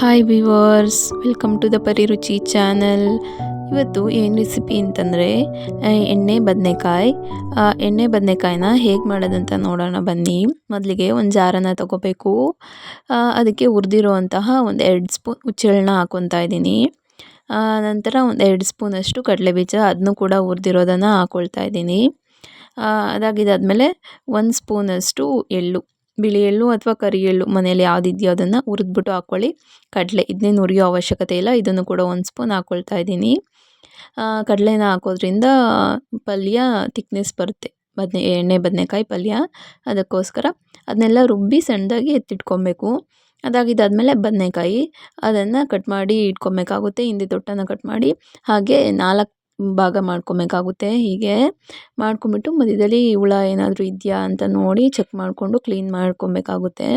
Hi viewers welcome to the Pariruchi channel ಇವತ್ತು ಏನು recipe ಅಂತಂದರೆ ಎಣ್ಣೆ ಬದನೆಕಾಯಿ. ಎಣ್ಣೆ ಬದನೆಕಾಯಿನ ಹೇಗೆ ಮಾಡೋದಂತ ನೋಡೋಣ ಬನ್ನಿ. ಮೊದಲಿಗೆ ಒಂದು ಜಾರನ್ನು ತಗೋಬೇಕು. ಅದಕ್ಕೆ ಹುರಿದಿರುವಂತಹ ಒಂದು ಎರಡು ಸ್ಪೂನ್ ಹುಚ್ಚೆಳ್ಳನ್ನ ಹಾಕ್ಕೊತಾ ಇದ್ದೀನಿ. ನಂತರ ಒಂದು ಎರಡು ಸ್ಪೂನಷ್ಟು ಕಡಲೆಬೀಜ ಅದನ್ನು ಕೂಡ ಹುರಿದಿರೋದನ್ನು ಹಾಕ್ಕೊಳ್ತಾ ಇದ್ದೀನಿ. ಅದಾಗಿದ್ದಾದಮೇಲೆ ಒಂದು ಸ್ಪೂನಷ್ಟು ಎಳ್ಳು. ಬಿಳಿ ಎಳ್ಳು ಅಥವಾ ಕರಿ ಎಳ್ಳು ಮನೇಲಿ ಯಾವುದಿದೆಯೋ ಅದನ್ನು ಹುರಿದ್ಬಿಟ್ಟು ಹಾಕ್ಕೊಳ್ಳಿ ಕಡಲೆ ಇದನ್ನೇನು ಹುರಿಯೋ ಅವಶ್ಯಕತೆ ಇಲ್ಲ. ಇದನ್ನು ಕೂಡ ಒಂದು ಸ್ಪೂನ್ ಹಾಕ್ಕೊಳ್ತಾ ಇದ್ದೀನಿ. ಕಡಲೆನ ಹಾಕೋದ್ರಿಂದ ಪಲ್ಯ ತಿಕ್ನೆಸ್ ಬರುತ್ತೆ. ಬದನೆ, ಎಣ್ಣೆ, ಬದನೆಕಾಯಿ ಪಲ್ಯ ಅದಕ್ಕೋಸ್ಕರ. ಅದನ್ನೆಲ್ಲ ರುಬ್ಬಿ ಸಣ್ಣದಾಗಿ ಎತ್ತಿಟ್ಕೊಬೇಕು. ಅದಾಗಿದ್ದಾದಮೇಲೆ ಬದನೆಕಾಯಿ ಅದನ್ನು ಕಟ್ ಮಾಡಿ ಇಟ್ಕೊಬೇಕಾಗುತ್ತೆ. ಹಿಂದೆ ತೊಟ್ಟನ್ನು ಕಟ್ ಮಾಡಿ. ಹಾಗೆ ನಾಲ್ಕು ಭಾಗ ಮಾಡ್ಕೊಬೇಕಾಗುತ್ತೆ. ಹೀಗೆ ಮಾಡ್ಕೊಂಬಿಟ್ಟು ಮಧ್ಯದಲ್ಲಿ ಹುಳ ಏನಾದರೂ ಇದೆಯಾ ಅಂತ ನೋಡಿ ಚೆಕ್ ಮಾಡಿಕೊಂಡು ಕ್ಲೀನ್ ಮಾಡ್ಕೊಬೇಕಾಗುತ್ತೆ.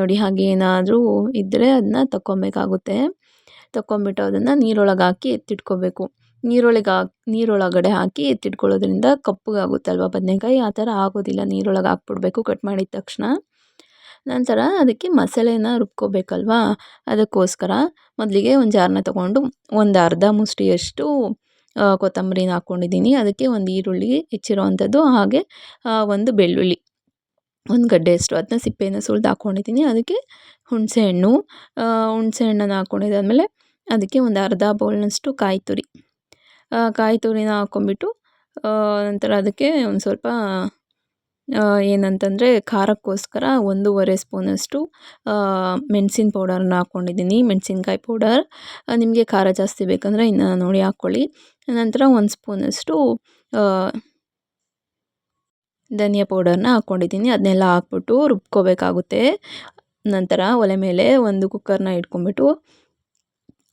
ನೋಡಿ ಹಾಗೆ ಏನಾದರೂ ಇದ್ದರೆ ಅದನ್ನ ತಕ್ಕೊಬೇಕಾಗುತ್ತೆ. ತಕ್ಕೊಂಬಿಟ್ಟು ಅದನ್ನು ನೀರೊಳಗೆ ಹಾಕಿ ಎತ್ತಿಟ್ಕೋಬೇಕು. ನೀರೊಳಗೆ ಹಾಕಿ, ನೀರೊಳಗಡೆ ಹಾಕಿ ಎತ್ತಿಟ್ಕೊಳ್ಳೋದ್ರಿಂದ ಕಪ್ಪಗಾಗುತ್ತಲ್ವ ಬದನೆಕಾಯಿ? ಆ ಥರ ಆಗೋದಿಲ್ಲ. ನೀರೊಳಗೆ ಹಾಕ್ಬಿಡ್ಬೇಕು. ಕಟ್ ಮಾಡಿದ ತಕ್ಷಣ. ನಂತರ ಅದಕ್ಕೆ ಮಸಾಲೆನ ರುಬ್ಕೋಬೇಕಲ್ವಾ? ಅದಕ್ಕೋಸ್ಕರ ಮೊದಲಿಗೆ ಒಂದು ಜಾರನ್ನ ತೊಗೊಂಡು ಒಂದು ಅರ್ಧ ಮುಷ್ಟಿಯಷ್ಟು ಕೊತ್ತಂಬರಿನ ಹಾಕ್ಕೊಂಡಿದ್ದೀನಿ ಅದಕ್ಕೆ ಒಂದು ಈರುಳ್ಳಿ ಹೆಚ್ಚಿರೋವಂಥದ್ದು ಹಾಗೆ ಒಂದು ಬೆಳ್ಳುಳ್ಳಿ, ಒಂದು ಗಡ್ಡೆಯಷ್ಟು. ಅದನ್ನ ಸಿಪ್ಪೆಯನ್ನು ಸುಲಿದು ಹಾಕ್ಕೊಂಡಿದ್ದೀನಿ ಅದಕ್ಕೆ ಹುಣಸೆಹಣ್ಣು ಹುಣಸೆ ಹುಣಸೆಹಣ್ಣನ್ನು ಹಾಕ್ಕೊಂಡಿದ್ದಾದಮೇಲೆ ಅದಕ್ಕೆ ಒಂದು ಅರ್ಧ ಬೌಲ್ನಷ್ಟು ಕಾಯಿ ತುರಿ ಕಾಯಿ ತುರಿನ ಹಾಕ್ಕೊಂಬಿಟ್ಟು ನಂತರ ಅದಕ್ಕೆ ಒಂದು ಸ್ವಲ್ಪ ಏನಂತಂದರೆ ಖಾರಕ್ಕೋಸ್ಕರ ಒಂದೂವರೆ ಸ್ಪೂನಷ್ಟು ಮೆಣಸಿನ ಪೌಡರನ್ನ ಹಾಕ್ಕೊಂಡಿದ್ದೀನಿ ಮೆಣಸಿನ್ಕಾಯಿ ಪೌಡರ್ ನಿಮಗೆ ಖಾರ ಜಾಸ್ತಿ ಬೇಕಂದರೆ ಇನ್ನು ನೋಡಿ ಹಾಕ್ಕೊಳ್ಳಿ ನಂತರ ಒಂದು ಸ್ಪೂನಷ್ಟು ಧನಿಯಾ ಪೌಡರ್ನ ಹಾಕ್ಕೊಂಡಿದ್ದೀನಿ ಅದನ್ನೆಲ್ಲ ಹಾಕ್ಬಿಟ್ಟು ರುಬ್ಕೋಬೇಕಾಗುತ್ತೆ. ನಂತರ ಒಲೆ ಮೇಲೆ ಒಂದು ಕುಕ್ಕರ್ನ ಇಟ್ಕೊಂಬಿಟ್ಟು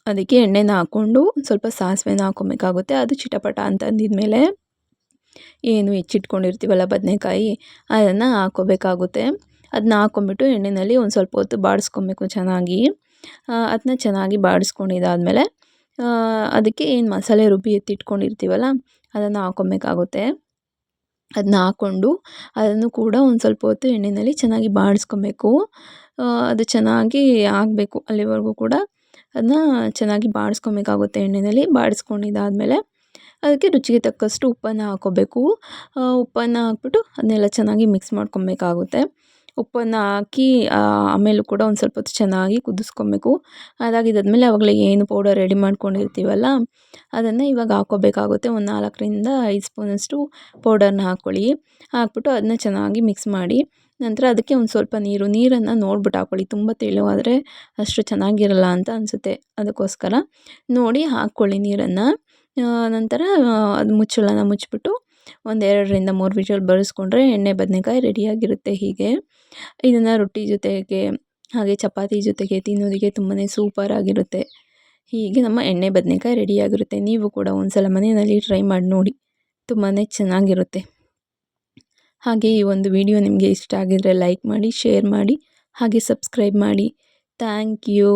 ಅದಕ್ಕೆ ಎಣ್ಣೆನ ಹಾಕ್ಕೊಂಡು ಸ್ವಲ್ಪ ಸಾಸಿವೆನ ಹಾಕ್ಕೊಬೇಕಾಗುತ್ತೆ. ಅದು ಚಿಟಪಟ ಅಂತ ಅಂದಿದ್ಮೇಲೆ. ಏನು ಹೆಚ್ಚಿಟ್ಕೊಂಡಿರ್ತೀವಲ್ಲ ಬದನೆಕಾಯಿ, ಅದನ್ನು ಹಾಕ್ಕೋಬೇಕಾಗುತ್ತೆ ಅದನ್ನ ಹಾಕ್ಕೊಂಬಿಟ್ಟು ಎಣ್ಣೆಯಲ್ಲಿ ಒಂದು ಸ್ವಲ್ಪ ಹೊತ್ತು ಬಾಡಿಸ್ಕೊಬೇಕು ಚೆನ್ನಾಗಿ. ಅದನ್ನ ಚೆನ್ನಾಗಿ ಬಾಡಿಸ್ಕೊಂಡಿದ್ದಾದಮೇಲೆ ಅದಕ್ಕೆ ಏನು ಮಸಾಲೆ ರುಬ್ಬಿ ಎತ್ತಿಟ್ಕೊಂಡಿರ್ತೀವಲ್ಲ, ಅದನ್ನು ಹಾಕ್ಕೊಬೇಕಾಗುತ್ತೆ ಅದನ್ನ ಹಾಕ್ಕೊಂಡು ಅದನ್ನು ಕೂಡ ಒಂದು ಸ್ವಲ್ಪ ಹೊತ್ತು ಎಣ್ಣೆಯಲ್ಲಿ ಚೆನ್ನಾಗಿ ಬಾಡಿಸ್ಕೊಬೇಕು. ಅದು ಚೆನ್ನಾಗಿ ಆಗಬೇಕು ಅಲ್ಲಿವರೆಗೂ ಕೂಡ. ಅದನ್ನ ಚೆನ್ನಾಗಿ ಬಾಡಿಸ್ಕೊಬೇಕಾಗುತ್ತೆ ಎಣ್ಣೆಯಲ್ಲಿ ಬಾಡಿಸ್ಕೊಂಡಿದ್ದಾದಮೇಲೆ ಅದಕ್ಕೆ ರುಚಿಗೆ ತಕ್ಕಷ್ಟು ಉಪ್ಪನ್ನು ಹಾಕ್ಕೋಬೇಕು. ಉಪ್ಪನ್ನು ಹಾಕ್ಬಿಟ್ಟು ಅದನ್ನೆಲ್ಲ ಚೆನ್ನಾಗಿ ಮಿಕ್ಸ್ ಮಾಡ್ಕೊಬೇಕಾಗುತ್ತೆ. ಉಪ್ಪನ್ನು ಹಾಕಿ ಆಮೇಲೂ ಕೂಡ ಒಂದು ಸ್ವಲ್ಪ ಹೊತ್ತು ಚೆನ್ನಾಗಿ ಕುದಿಸ್ಕೊಬೇಕು. ಅದಾಗಿದ್ದಾದ್ಮೇಲೆ ಆವಾಗಲೇ ಏನು ಪೌಡರ್ ರೆಡಿ ಮಾಡ್ಕೊಂಡಿರ್ತೀವಲ್ಲ, ಅದನ್ನು ಇವಾಗ ಹಾಕೋಬೇಕಾಗುತ್ತೆ ಒಂದು ನಾಲ್ಕರಿಂದ ಐದು ಸ್ಪೂನಷ್ಟು ಪೌಡರ್ನ ಹಾಕ್ಕೊಳ್ಳಿ. ಹಾಕ್ಬಿಟ್ಟು ಅದನ್ನ ಚೆನ್ನಾಗಿ ಮಿಕ್ಸ್ ಮಾಡಿ, ನಂತರ ಅದಕ್ಕೆ ಒಂದು ಸ್ವಲ್ಪ ನೀರು, ನೀರನ್ನು ನೋಡ್ಬಿಟ್ಟು ಹಾಕ್ಕೊಳ್ಳಿ. ತುಂಬ ತೆಳುವಾದರೆ ಅಷ್ಟು ಚೆನ್ನಾಗಿರಲ್ಲ ಅಂತ ಅನಿಸುತ್ತೆ. ಅದಕ್ಕೋಸ್ಕರ ನೋಡಿ ಹಾಕ್ಕೊಳ್ಳಿ ನೀರನ್ನು. ನಂತರ ಅದು ಮುಚ್ಚಳನ ಮುಚ್ಚಿಬಿಟ್ಟು ಒಂದು ಎರಡರಿಂದ ಮೂರು ವಿಷಲ್ ಬರೆಸ್ಕೊಂಡ್ರೆ ಎಣ್ಣೆ, ಬದನೆಕಾಯಿ ರೆಡಿಯಾಗಿರುತ್ತೆ ಹೀಗೆ. ಇದನ್ನು ರೊಟ್ಟಿ ಜೊತೆಗೆ, ಹಾಗೆ ಚಪಾತಿ ಜೊತೆಗೆ ತಿನ್ನೋದಕ್ಕೆ ತುಂಬಾ ಸೂಪರಾಗಿರುತ್ತೆ ಹೀಗೆ ನಮ್ಮ ಎಣ್ಣೆ, ಬದನೆಕಾಯಿ ರೆಡಿಯಾಗಿರುತ್ತೆ ನೀವು ಕೂಡ ಒಂದು ಸಲ ಮನೆಯಲ್ಲಿ ಟ್ರೈ ಮಾಡಿ ನೋಡಿ. ತುಂಬಾ ಚೆನ್ನಾಗಿರುತ್ತೆ. ಹಾಗೆ ಈ ಒಂದು ವಿಡಿಯೋ ನಿಮಗೆ ಇಷ್ಟ ಆಗಿದರೆ ಲೈಕ್ ಮಾಡಿ ಶೇರ್ ಮಾಡಿ, ಹಾಗೆ ಸಬ್ಸ್ಕ್ರೈಬ್ ಮಾಡಿ. Thank you